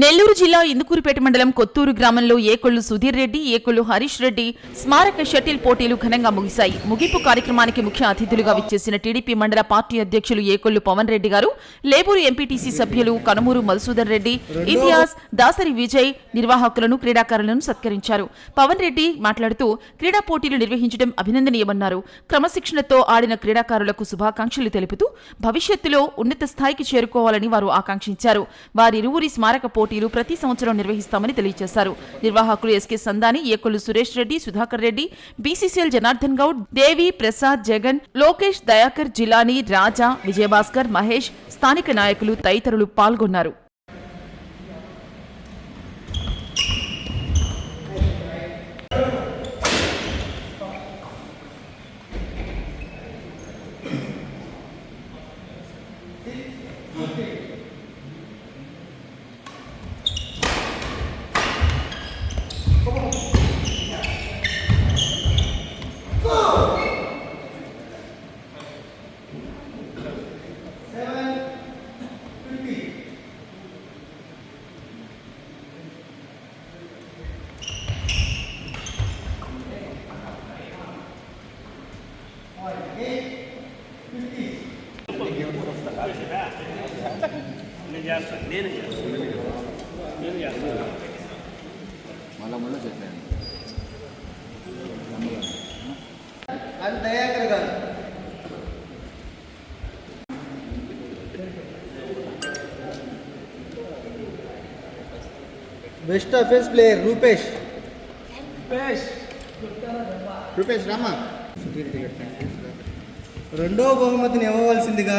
నెల్లూరు జిల్లా ఇందుకూరుపేట మండలం కొత్తూరు గ్రామంలో ఏకొల్లు సుధీర్ రెడ్డి ఏకొల్లు హరీష్ రెడ్డి స్మారక షటిల్ పోటీలు ఘనంగా ముగిశాయి. ముగింపు కార్యక్రమానికి ముఖ్య అతిథులుగా విచ్చేసిన టీడీపీ మండల పార్టీ అధ్యక్షులు ఏకొల్లు పవన్ రెడ్డి గారు లేబూరు ఎంపీటీసీ సభ్యులు కనుమూరు మధుసూదన్ రెడ్డి ఇంతియాజ్ దాసరి విజయ్ నిర్వాహకులను క్రీడాకారులను సత్కరించారు. పవన్ రెడ్డి మాట్లాడుతూ క్రీడా పోటీలు నిర్వహించడం అభినందనీయమన్నారు. క్రమశిక్షణతో ఆడిన క్రీడాకారులకు శుభాకాంక్షలు తెలుపుతూ భవిష్యత్తులో ఉన్నత స్థాయికి చేరుకోవాలని వారు ఆకాంక్షించారు. వారిరువురి స్మారక పోటీలు ప్రతి సంవత్సరం నిర్వహిస్తామని తెలియజేశారు. నిర్వాహకులు ఎస్కే సందాని ఏకొల్లు సురేష్ రెడ్డి సుధాకర్ రెడ్డి బీసీసీఎల్ జనార్దన్ గౌడ్ దేవి ప్రసాద్ జగన్ లోకేష్ దయాకర్ జిలానీ రాజా విజయభాస్కర్ మహేష్ స్థానిక నాయకులు తదితరులు పాల్గొన్నారు. నేను చేస్తాను. నేను చేస్తాను. నేను చేస్తాను. మళ్ళా మళ్ళీ చెప్పాను. అది దయాకర్ గారు. Best offence player Rupesh. Rupesh Rama. రెండో బహుమతిని ఇవ్వవలసిందిగా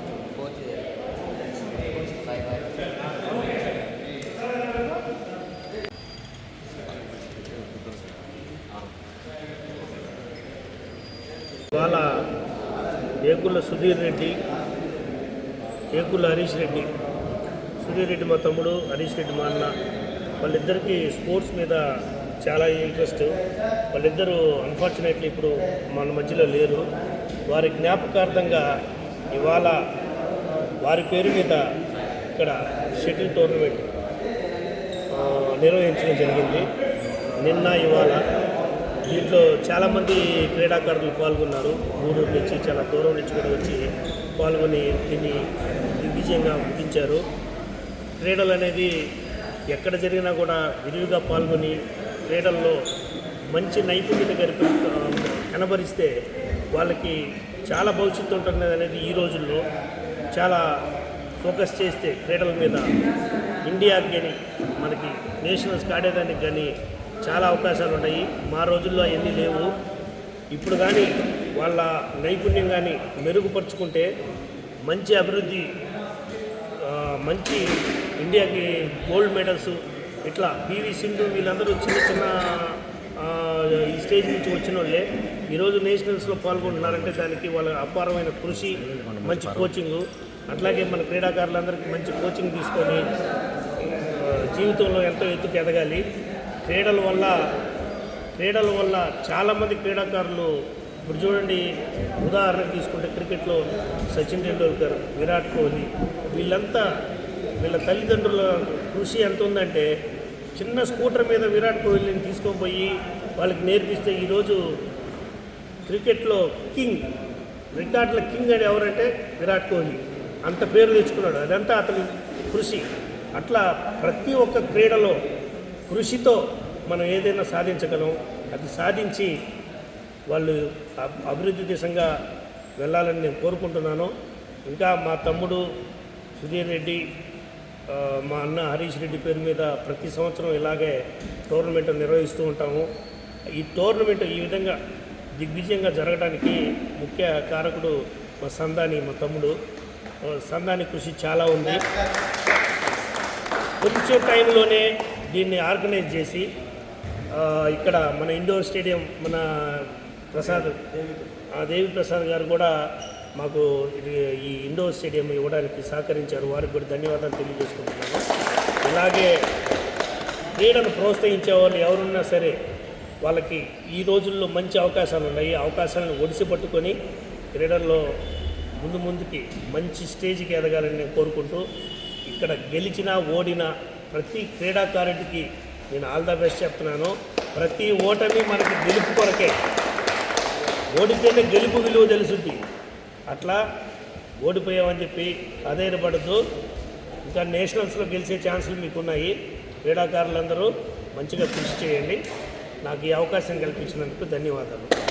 ఏకుల సుధీర్ రెడ్డి ఏకుల హరీష్ రెడ్డి. సుధీర్ రెడ్డి మా తమ్ముడు హరీష్ రెడ్డి మా అన్న. వాళ్ళిద్దరికీ స్పోర్ట్స్ మీద చాలా ఇంట్రెస్ట్. వాళ్ళిద్దరూ అన్ఫార్చునేట్లీ ఇప్పుడు మన మధ్యలో లేరు. వారి జ్ఞాపకార్థంగా ఇవాళ వారి పేరు మీద ఇక్కడ షటిల్ టోర్నమెంట్ నిర్వహించడం జరిగింది. నిన్న ఇవాళ దీంట్లో చాలామంది క్రీడాకారులు పాల్గొన్నారు. గూడూరు నుంచి చాలా దూరం నుంచి కూడా వచ్చి పాల్గొని దీన్ని విజయంగా ముగించారు. క్రీడలు అనేది ఎక్కడ జరిగినా కూడా విరివిగా పాల్గొని క్రీడల్లో మంచి నైపుణ్యత గరిపి కనబరిస్తే వాళ్ళకి చాలా భవిష్యత్తు ఉంటుంది అనేది ఈ రోజుల్లో చాలా ఫోకస్ చేస్తే క్రీడల మీద ఇండియాకి కానీ మనకి నేషనల్స్కి ఆడేదానికి కానీ చాలా అవకాశాలు ఉన్నాయి. మా రోజుల్లో అవన్నీ లేవు. ఇప్పుడు కానీ వాళ్ళ నైపుణ్యం కానీ మెరుగుపరుచుకుంటే మంచి అభివృద్ధి మంచి ఇండియాకి గోల్డ్ మెడల్స్ ఇట్లా పివి సింధు వీళ్ళందరూ చిన్న చిన్న ఈ స్టేజ్ నుంచి వచ్చిన వాళ్ళే. ఈరోజు నేషనల్స్లో పాల్గొంటున్నారంటే దానికి వాళ్ళ అపారమైన కృషి మంచి కోచింగు. అట్లాగే మన క్రీడాకారులందరికీ మంచి కోచింగ్ తీసుకొని జీవితంలో ఎంతో ఎత్తుకు ఎదగాలి. క్రీడల వల్ల క్రీడల వల్ల చాలామంది క్రీడాకారులు ఇప్పుడు చూడండి ఉదాహరణకు తీసుకుంటే క్రికెట్లో సచిన్ టెండూల్కర్ విరాట్ కోహ్లీ వీళ్ళంతా వీళ్ళ తల్లిదండ్రుల కృషి ఎంత ఉందంటే చిన్న స్కూటర్ మీద విరాట్ కోహ్లీని తీసుకొని పోయి వాళ్ళకి నేర్పిస్తే ఈరోజు క్రికెట్లో కింగ్ రికార్డుల కింగ్ అని ఎవరంటే విరాట్ కోహ్లీ. అంత పేరు తెచ్చుకున్నాడు. అదంతా అతని కృషి. అట్లా ప్రతి ఒక్క క్రీడలో కృషితో మనం ఏదైనా సాధించగలం. అది సాధించి వాళ్ళు అబ్- అభివృద్ధి దిశంగా వెళ్ళాలని నేను కోరుకుంటున్నాను. ఇంకా మా తమ్ముడు సుధీర్ రెడ్డి మా అన్న హరీష్ రెడ్డి పేరు మీద ప్రతి సంవత్సరం ఇలాగే టోర్నమెంట్ నిర్వహిస్తూ ఉంటాము. ఈ టోర్నమెంట్ ఈ విధంగా దిగ్విజయంగా జరగడానికి ముఖ్య కారకుడు మా సందాని మా తమ్ముడు. సందాని కృషి చాలా ఉంది. కొంచెం టైంలోనే దీన్ని ఆర్గనైజ్ చేసి ఇక్కడ మన ఇండోర్ స్టేడియం మన ప్రసాద్ ఆ దేవి ప్రసాద్ గారు కూడా మాకు ఇది ఈ ఇండోర్ స్టేడియం ఇవ్వడానికి సహకరించారు. వారికి కూడా ధన్యవాదాలు తెలియజేసుకుంటున్నాను. ఇలాగే క్రీడను ప్రోత్సహించే వాళ్ళు ఎవరున్నా సరే వాళ్ళకి ఈ రోజుల్లో మంచి అవకాశాలు ఉన్నాయి. అవకాశాలను ఒడిసి పట్టుకొని క్రీడల్లో ముందు ముందుకి మంచి స్టేజ్కి ఎదగాలని నేను కోరుకుంటూ ఇక్కడ గెలిచినా ఓడినా ప్రతి క్రీడాకారుడికి నేను ఆల్ ద బెస్ట్ చెప్తున్నాను. ప్రతి ఓటమి మనకి గెలుపు కొరకే. ఓడితేనే గెలుపు విలువ తెలుసుద్ది. అట్లా ఓడిపోయామని చెప్పి అధైర్యపడద్దు ఇంకా నేషనల్స్లో గెలిచే ఛాన్సులు మీకున్నాయి. క్రీడాకారులందరూ మంచిగా కృషి చేయండి. నాకు ఈ అవకాశం కల్పించినందుకు ధన్యవాదాలు.